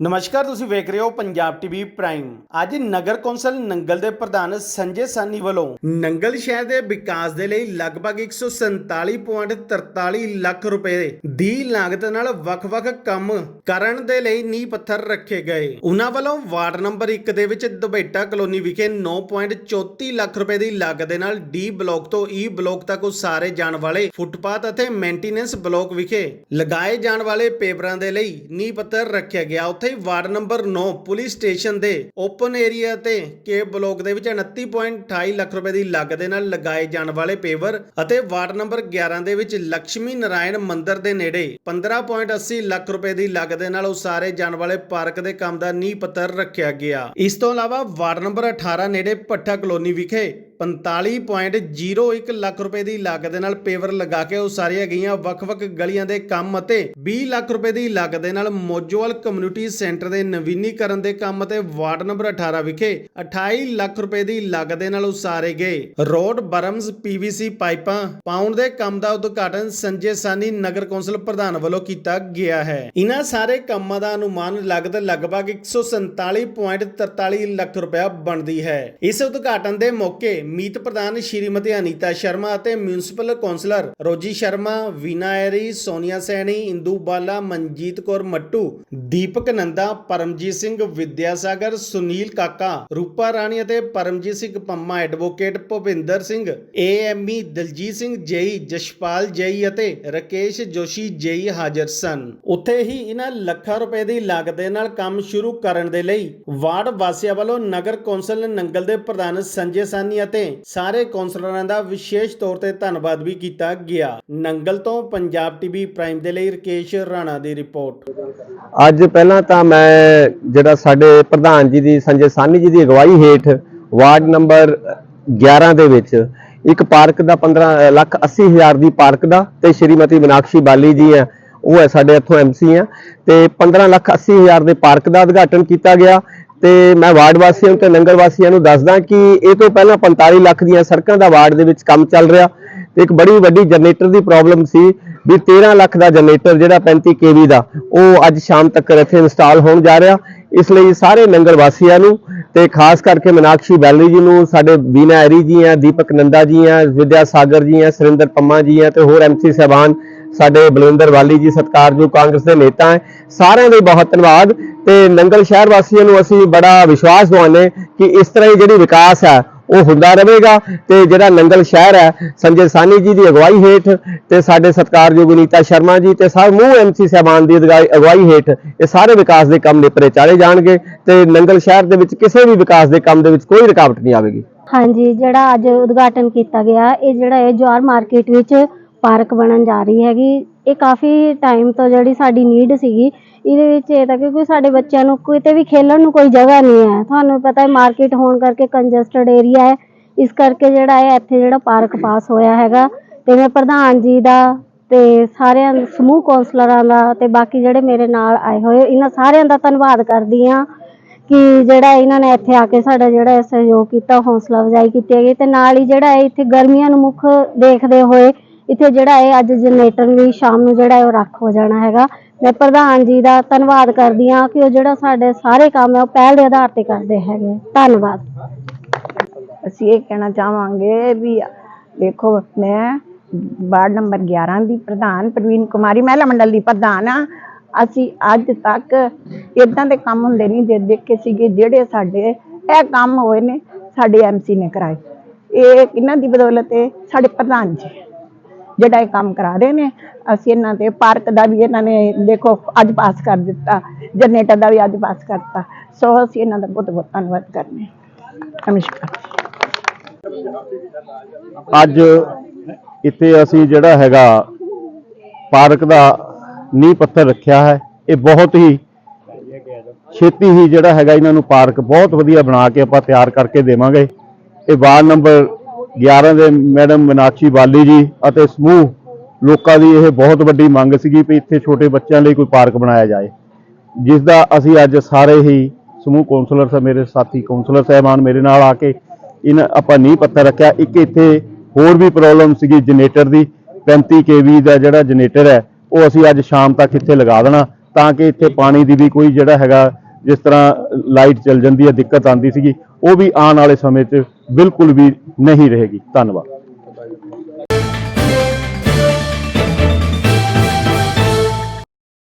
ਨਮਸਕਾਰ, ਤੁਸੀਂ ਵੇਖ ਰਹੇ ਹੋ ਪੰਜਾਬ ਟੀਵੀ ਪ੍ਰਾਈਮ। ਅੱਜ ਨਗਰ ਕੌਂਸਲ ਨੰਗਲ ਦੇ ਪ੍ਰਧਾਨ ਸੰਜੇ ਸਾਨੀ ਵੱਲੋਂ ਨੰਗਲ ਸ਼ਹਿਰ ਦੇ ਵਿਕਾਸ ਦੇ ਲਈ ਲਗਭਗ 147.43 ਲੱਖ ਰੁਪਏ ਦੀ ਲਾਗਤ ਨਾਲ ਵੱਖ-ਵੱਖ ਕੰਮ ਕਰਨ ਦੇ ਲਈ ਨੀਂਹ ਪੱਥਰ ਰੱਖੇ ਗਏ। ਉਹਨਾਂ ਵੱਲੋਂ ਵਾਰਡ ਨੰਬਰ 1 ਦੇ ਵਿੱਚ ਦੁਬੇਟਾ ਕਲੋਨੀ ਵਿਖੇ 9.34 ਲੱਖ ਰੁਪਏ ਦੀ ਲਾਗਤ ਦੇ ਨਾਲ ਡੀ ਬਲਾਕ ਤੋਂ ਈ ਬਲਾਕ ਤੱਕ ਉਸਾਰੇ ਜਾਣ ਵਾਲੇ ਫੁੱਟਪਾਥ ਅਤੇ ਮੇਨਟੇਨੈਂਸ ਬਲਾਕ ਵਿਖੇ ਲਗਾਏ ਜਾਣ ਵਾਲੇ ਪੇਪਰਾਂ ਦੇ ਲਈ ਨੀਂਹ ਪੱਥਰ ਰੱਖਿਆ ਗਿਆ। ਉੱਥੇ ਹੀ ਵਾਰਡ ਨੰਬਰ 9 ਪੁਲਿਸ ਸਟੇਸ਼ਨ ਦੇ ਓਪਨ ਏਰੀਆ ਤੇ ਕੇ ਬਲਾਕ ਦੇ ਵਿੱਚ 29.28 ਲੱਖ ਰੁਪਏ ਦੀ ਲਾਗਤ ਦੇ ਨਾਲ ਲਗਾਏ ਜਾਣ ਵਾਲੇ ਪੇਵਰ ਅਤੇ ਵਾਰਡ ਨੰਬਰ 11 ਦੇ ਵਿੱਚ ਲక్ష్ਮੀ ਨਾਰਾਇਣ ਮੰਦਿਰ ਦੇ ਨੇੜੇ 15.80 ਲੱਖ ਰੁਪਏ ਦੀ ਲੱਗ ਦੇ ਨਾਲ ਉਸਾਰੇ ਜਾਣ ਵਾਲੇ ਪਾਰਕ ਦੇ ਕੰਮ ਦਾ ਨੀਂਹ ਪੱਥਰ ਰੱਖਿਆ ਗਿਆ। ਇਸ ਤੋਂ ਇਲਾਵਾ ਵਾਰਡ ਨੰਬਰ 18 ਨੇੜੇ ਭੱਠਾ ਕਲੋਨੀ ਵਿਖੇ 45.01 ਲੱਖ ਰੁਪਏ ਦੀ ਲਾਗਤ ਦੇ ਨਾਲ ਪੇਵਰ ਲਗਾ ਕੇ ਉਸਾਰੀਆਂ ਗਈਆਂ ਵੱਖ-ਵੱਖ ਗਲੀਆਂ ਦੇ ਕੰਮ ਅਤੇ 20 ਲੱਖ ਰੁਪਏ ਦੀ ਲਾਗਤ ਦੇ ਨਾਲ ਮੋਜੋਵਾਲ ਕਮਿਊਨਿਟੀ ਸੈਂਟਰ ਦੇ ਨਵੀਨੀਕਰਨ ਦੇ ਕੰਮ ਅਤੇ ਵਾਰਡ ਨੰਬਰ 18 ਵਿਖੇ 28 ਲੱਖ ਰੁਪਏ ਦੀ ਲਾਗਤ ਦੇ ਨਾਲ ਉਸਾਰੇ ਗਏ। ਰੋਡ ਬਰਮਸ ਪੀਵੀਸੀ ਪਾਈਪਾਂ ਪਾਉਣ ਦੇ ਕੰਮ ਦਾ ਉਦਘਾਟਨ ਸੰਜੇ ਸਾਨੀ ਨਗਰ ਕੌਂਸਲ ਪ੍ਰਧਾਨ ਵੱਲੋਂ ਕੀਤਾ ਗਿਆ ਹੈ। ਇਹਨਾਂ ਸਾਰੇ ਕੰਮਾਂ ਦਾ ਅਨੁਮਾਨ ਲਾਗਤ ਲਗਭਗ 147.43 ਲੱਖ ਰੁਪਇਆ ਬਣਦੀ ਹੈ। ਇਸ ਉਦਘਾਟਨ ਦੇ ਮੌਕੇ ਮੀਤ ਪ੍ਰਧਾਨ ਸ਼੍ਰੀਮਤੀ ਅਨੀਤਾ ਸ਼ਰਮਾ ਅਤੇ ਮਿਊਨਿਸਪਲ ਕੌਂਸਲਰ ਰੋਜੀ ਸ਼ਰਮਾ, ਵੀਨਾ ਸੋਨੀਆ ਸੈਣੀ, ਇੰਦੂ ਬਾਲਾ, ਮਨਜੀਤ ਕੌਰ ਮੱਟੂ, ਦੀਪਕ ਨੰਦਾ, ਪਰਮਜੀਤ ਸਿੰਘ ਵਿਦਿਆਸਾਗਰ, ਸੁਨੀਲ ਕਾਕਾ, ਰੂਪਾ ਰਾਣੀ ਅਤੇ Paramjit Singh Pamma advocate Bhupinder Singh AME Daljit Singh JE, Jashpal JE ਅਤੇ ਰਕੇਸ਼ ਜੋਸ਼ੀ ਜੇਈ ਹਾਜ਼ਰ ਸਨ। ਉੱਥੇ ਹੀ ਇਹਨਾਂ ਲੱਖਾਂ ਰੁਪਏ ਦੀ ਲਾਗਤ ਦੇ ਨਾਲ ਕੰਮ ਸ਼ੁਰੂ ਕਰਨ ਦੇ ਲਈ ਵਾਰਡ ਵਾਸੀਆਂ ਵੱਲੋਂ ਨਗਰ ਕੌਂਸਲ ਨੰਗਲ ਦੇ ਪ੍ਰਧਾਨ ਸੰਜੇ ਸਾਨੀ ਅਤੇ ਸਾਰੇ ਕੌਂਸਲਰਾਂ ਦਾ ਵਿਸ਼ੇਸ਼ ਤੌਰ ਤੇ ਧੰਨਵਾਦ ਵੀ ਕੀਤਾ ਗਿਆ। ਨੰਗਲ ਤੋਂ ਪੰਜਾਬ ਟੀਵੀ ਪ੍ਰਾਈਮ ਦੇ ਲਈ ਰਕੇਸ਼ ਰਾਣਾ ਦੀ ਰਿਪੋਰਟ। ਅੱਜ ਪਹਿਲਾਂ ਤਾਂ ਮੈਂ ਜਿਹੜਾ ਸਾਡੇ ਪ੍ਰਧਾਨ ਜੀ ਦੀ, ਸੰਜੇ ਸਾਨੀ ਜੀ ਦੀ ਅਗਵਾਈ ਹੇਠ ਵਾਰਡ ਨੰਬਰ 11 ਦੇ ਵਿੱਚ ਇੱਕ ਪਾਰਕ ਦਾ 15 ਲੱਖ 80 ਹਜ਼ਾਰ ਦੀ ਪਾਰਕ ਦਾ ਤੇ ਸ਼੍ਰੀਮਤੀ ਮੀਨਾਕਸ਼ੀ ਬਾਲੀ ਜੀ ਹੈ ਉਹ ਹੈ ਸਾਡੇ ਇੱਥੋਂ ਐਮਸੀ ਆ, ਤੇ 15 ਲੱਖ 80 ਹਜ਼ਾਰ ਦੇ ਪਾਰਕ ਦਾ ਉਦਘਾਟਨ ਕੀਤਾ ਗਿਆ। ਤੇ ਮੈਂ ਵਾਰਡ ਵਾਸੀਆਂ ਨੂੰ ਤੇ ਨੰਗਲ ਵਾਸੀਆਂ ਨੂੰ ਦੱਸਦਾ ਕਿ ਇਹ ਤੋਂ ਪਹਿਲਾਂ 45 ਲੱਖ ਦੀਆਂ ਸੜਕਾਂ ਦਾ ਵਾਰਡ ਦੇ ਵਿੱਚ ਕੰਮ ਚੱਲ ਰਿਹਾ ਤੇ ਇੱਕ ਬੜੀ ਵੱਡੀ ਜਨਰੇਟਰ ਦੀ ਪ੍ਰੋਬਲਮ ਸੀ ਵੀ 13 ਲੱਖ ਦਾ ਜਨਰੇਟਰ ਜਿਹੜਾ 35 ਕੇਵੀ ਦਾ, ਉਹ ਅੱਜ ਸ਼ਾਮ ਤੱਕ ਇੱਥੇ ਇੰਸਟਾਲ ਹੋਣ ਜਾ ਰਿਹਾ। ਇਸ ਲਈ ਸਾਰੇ ਨੰਗਲ ਵਾਸੀਆਂ ਨੂੰ ਤੇ ਖਾਸ ਕਰਕੇ ਮੀਨਾਕਸ਼ੀ ਬੈਲਰੀ ਜੀ ਨੂੰ, ਸਾਡੇ ਬੀਨਾ ਐਰੀ ਜੀ ਆ, ਦੀਪਕ ਨੰਦਾ ਜੀ ਆ, ਵਿਦਿਆ ਸਾਗਰ ਜੀ ਆ, ਸੁਰਿੰਦਰ ਪੰਮਾ ਜੀ ਆ ਤੇ ਹੋਰ ਐਮਸੀ ਸਹਿਬਾਨ ਸਾਡੇ ਬਲਵਿੰਦਰ ਵਾਲੀ ਜੀ ਸਤਿਕਾਰਯੋਗ ਕਾਂਗਰਸ ਦੇ ਨੇਤਾ ਹੈ। ਸਾਰਿਆਂ ਦਾ ਬਹੁਤ ਧੰਨਵਾਦ ਤੇ ਨੰਗਲ ਸ਼ਹਿਰ ਵਾਸੀਆਂ ਨੂੰ ਅਸੀਂ ਬੜਾ ਵਿਸ਼ਵਾਸ ਦਿਵਾਉਂਦੇ ਕਿ ਇਸ ਤਰ੍ਹਾਂ ਹੀ ਜਿਹੜੀ ਵਿਕਾਸ ਹੈ, ਉਹ ਹੁੰਦਾ ਰਹੇਗਾ ਤੇ ਜਿਹੜਾ ਨੰਗਲ ਸ਼ਹਿਰ ਹੈ, ਸੰਜੇ ਸਾਨੀ ਜੀ ਦੀ ਅਗਵਾਈ ਹੇਠ ਤੇ ਸਾਡੇ ਸਤਿਕਾਰਯੋਗ ਨੀਤਾ ਸ਼ਰਮਾ ਜੀ ਤੇ ਸਾਰੇ ਮੂੰਹ ਐਮਸੀ ਸਹਿਬਾਨ ਦੀ ਅਗਵਾਈ ਅਗਵਾਈ ਹੇਠ ਇਹ ਸਾਰੇ ਵਿਕਾਸ ਦੇ ਕੰਮ ਨਿਪਰੇ ਚਾੜੇ ਜਾਣਗੇ ਤੇ ਨੰਗਲ ਸ਼ਹਿਰ ਦੇ ਵਿੱਚ ਕਿਸੇ ਵੀ ਵਿਕਾਸ ਦੇ ਕੰਮ ਦੇ ਵਿੱਚ ਕੋਈ ਰੁਕਾਵਟ ਨਹੀਂ ਆਵੇਗੀ। ਹਾਂਜੀ, ਜਿਹੜਾ ਅੱਜ ਉਦਘਾਟਨ ਕੀਤਾ ਗਿਆ, ਇਹ ਜਿਹੜਾ ਇਹ ਜਵਾਰ ਮਾਰਕੀਟ ਵਿੱਚ ਪਾਰਕ ਬਣਨ ਜਾ ਰਹੀ ਹੈਗੀ। ਇਹ ਕਾਫੀ ਟਾਈਮ ਤੋਂ ਜਿਹੜੀ ਸਾਡੀ ਨੀਡ ਸੀਗੀ, ਇਹਦੇ ਵਿੱਚ ਇਹ ਤਾਂ ਕਿਉਂਕਿ ਸਾਡੇ ਬੱਚਿਆਂ ਨੂੰ ਕਿਤੇ ਵੀ ਖੇਲਣ ਨੂੰ ਕੋਈ ਜਗ੍ਹਾ ਨਹੀਂ ਹੈ। ਤੁਹਾਨੂੰ ਪਤਾ ਹੈ ਮਾਰਕੀਟ ਹੋਣ ਕਰਕੇ ਕੰਜਸਟਡ ਏਰੀਆ ਹੈ। ਇਸ ਕਰਕੇ ਜਿਹੜਾ ਹੈ ਇੱਥੇ ਜਿਹੜਾ ਪਾਰਕ ਪਾਸ ਹੋਇਆ ਹੈਗਾ, ਤੇ ਮੈਂ ਪ੍ਰਧਾਨ ਜੀ ਦਾ ਤੇ ਸਾਰਿਆਂ ਸਮੂਹ ਕੌਂਸਲਰਾਂ ਦਾ ਤੇ ਬਾਕੀ ਜਿਹੜੇ ਮੇਰੇ ਨਾਲ ਆਏ ਹੋਏ, ਇਹਨਾਂ ਸਾਰਿਆਂ ਦਾ ਧੰਨਵਾਦ ਕਰਦੀ ਹਾਂ ਕਿ ਜਿਹੜਾ ਇਹਨਾਂ ਨੇ ਇੱਥੇ ਆ ਕੇ ਸਾਡਾ ਜਿਹੜਾ ਸਹਿਯੋਗ ਕੀਤਾ, ਹੌਸਲਾ ਅਫਜ਼ਾਈ ਕੀਤੀ ਹੈਗੀ। ਤੇ ਨਾਲ ਹੀ ਜਿਹੜਾ ਇਹ ਇੱਥੇ ਗਰਮੀਆਂ ਨੂੰ ਮੁੱਖ ਦੇਖਦੇ ਹੋਏ ਇੱਥੇ ਜਿਹੜਾ ਇਹ ਅੱਜ ਜਨਰੇਟਰ ਵੀ ਸ਼ਾਮ ਨੂੰ ਜਿਹੜਾ ਇਹ ਉਹ ਰੱਖ ਹੋ ਜਾਣਾ ਹੈਗਾ। ਮੈਂ ਪ੍ਰਧਾਨ ਜੀ ਦਾ ਧੰਨਵਾਦ ਕਰਦੀ ਹਾਂ ਕਿ ਉਹ ਜਿਹੜਾ ਸਾਡੇ ਸਾਰੇ ਕੰਮ ਹੈ, ਉਹ ਪਹਿਲ ਦੇ ਆਧਾਰ ਤੇ ਕਰਦੇ ਹੈਗੇ। ਧੰਨਵਾਦ। ਅਸੀਂ ਇਹ ਕਹਿਣਾ ਚਾਹਾਂਗੇ ਵੀ ਦੇਖੋ, ਮੈਂ ਵਾਰਡ ਨੰਬਰ 11 ਦੀ ਪ੍ਰਧਾਨ, ਪ੍ਰਵੀਨ ਕੁਮਾਰੀ ਮਹਿਲਾ ਮੰਡਲ ਦੀ ਪ੍ਰਧਾਨ ਆ ਅਸੀਂ ਅੱਜ ਤੱਕ ਇਦਾਂ ਦੇ ਕੰਮ ਹੁੰਦੇ ਨਹੀਂ ਜੇ ਦੇਖੇ ਸੀਗੇ ਜਿਹੜੇ ਸਾਡੇ ਇਹ ਕੰਮ ਹੋਏ ਨੇ, ਸਾਡੇ ਐਮਸੀ ਨੇ ਕਰਾਏ। ਇਹ ਕਿਹਨਾਂ ਦੀ ਬਦੌਲਤ ਹੈ ਸਾਡੇ ਪ੍ਰਧਾਨ ਜੀ। ਜਿਹੜਾ ਇਹ ਕੰਮ ਕਰਾ ਰਹੇ ਨੇ, ਅਸੀਂ ਇਹਨਾਂ ਦੇ ਪਾਰਕ ਦਾ ਵੀ ਇਹਨਾਂ ਨੇ ਦੇਖੋ, ਅੱਜ ਪਾਸ ਕਰ ਦਿੱਤਾ, ਜਨਰੇਟਰ ਦਾ ਵੀ ਅੱਜ ਪਾਸ ਕਰਤਾ। ਸੋ ਅਸੀਂ ਇਹਨਾਂ ਦਾ ਬਹੁਤ ਬਹੁਤ ਧੰਨਵਾਦ ਕਰਨੇ ਨਮਸਕਾਰ ਅੱਜ ਇੱਥੇ ਅਸੀਂ ਜਿਹੜਾ ਹੈਗਾ ਪਾਰਕ ਦਾ ਨੀਂਹ ਪੱਥਰ ਰੱਖਿਆ ਹੈ, ਇਹ ਬਹੁਤ ਹੀ ਛੇਤੀ ਹੀ ਜਿਹੜਾ ਹੈਗਾ ਇਹਨਾਂ ਨੂੰ ਪਾਰਕ ਬਹੁਤ ਵਧੀਆ ਬਣਾ ਕੇ ਆਪਾਂ ਤਿਆਰ ਕਰਕੇ ਦੇਵਾਂਗੇ। ਇਹ ਵਾਰਡ ਨੰਬਰ 11 ਦੇ ਮੈਡਮ ਮੀਨਾਕਸ਼ੀ ਬਾਲੀ ਜੀ ਅਤੇ ਸਮੂਹ ਲੋਕਾਂ ਦੀ ਇਹ ਬਹੁਤ ਵੱਡੀ ਮੰਗ ਸੀਗੀ ਵੀ ਇੱਥੇ ਛੋਟੇ ਬੱਚਿਆਂ ਲਈ ਕੋਈ ਪਾਰਕ ਬਣਾਇਆ ਜਾਏ। ਜਿਸ ਦਾ ਅਸੀਂ ਅੱਜ ਸਾਰੇ ਹੀ ਸਮੂਹ ਕੌਂਸਲਰ ਸਾਹਿਬ ਮੇਰੇ ਸਾਥੀ ਕੌਂਸਲਰ ਸਾਹਿਬਾਨ ਮੇਰੇ ਨਾਲ ਆ ਕੇ ਇਹਨਾਂ ਆਪਾਂ ਨੀਂਹ ਪੱਥਰ ਰੱਖਿਆ। ਇੱਕ ਇੱਥੇ ਹੋਰ ਵੀ ਪ੍ਰੋਬਲਮ ਸੀਗੀ ਜਨਰੇਟਰ ਦੀ। 35 ਕੇਵੀ ਦਾ ਜਿਹੜਾ ਜਨਰੇਟਰ ਹੈ, ਉਹ ਅਸੀਂ ਅੱਜ ਸ਼ਾਮ ਤੱਕ ਇੱਥੇ ਲਗਾ ਦੇਣਾ ਤਾਂ ਕਿ ਇੱਥੇ ਪਾਣੀ ਦੀ ਵੀ ਕੋਈ ਜਿਹੜਾ ਹੈਗਾ, ਜਿਸ ਤਰ੍ਹਾਂ ਲਾਈਟ ਚੱਲ ਜਾਂਦੀ ਹੈ, ਦਿੱਕਤ ਆਉਂਦੀ ਸੀਗੀ। ਉਹ ਵੀ ਆਉਣ ਵਾਲੇ ਸਮੇਂ 'ਚ ਬਿਲਕੁਲ ਵੀ ਨਹੀਂ ਰਹੇਗੀ। ਧੰਨਵਾਦ।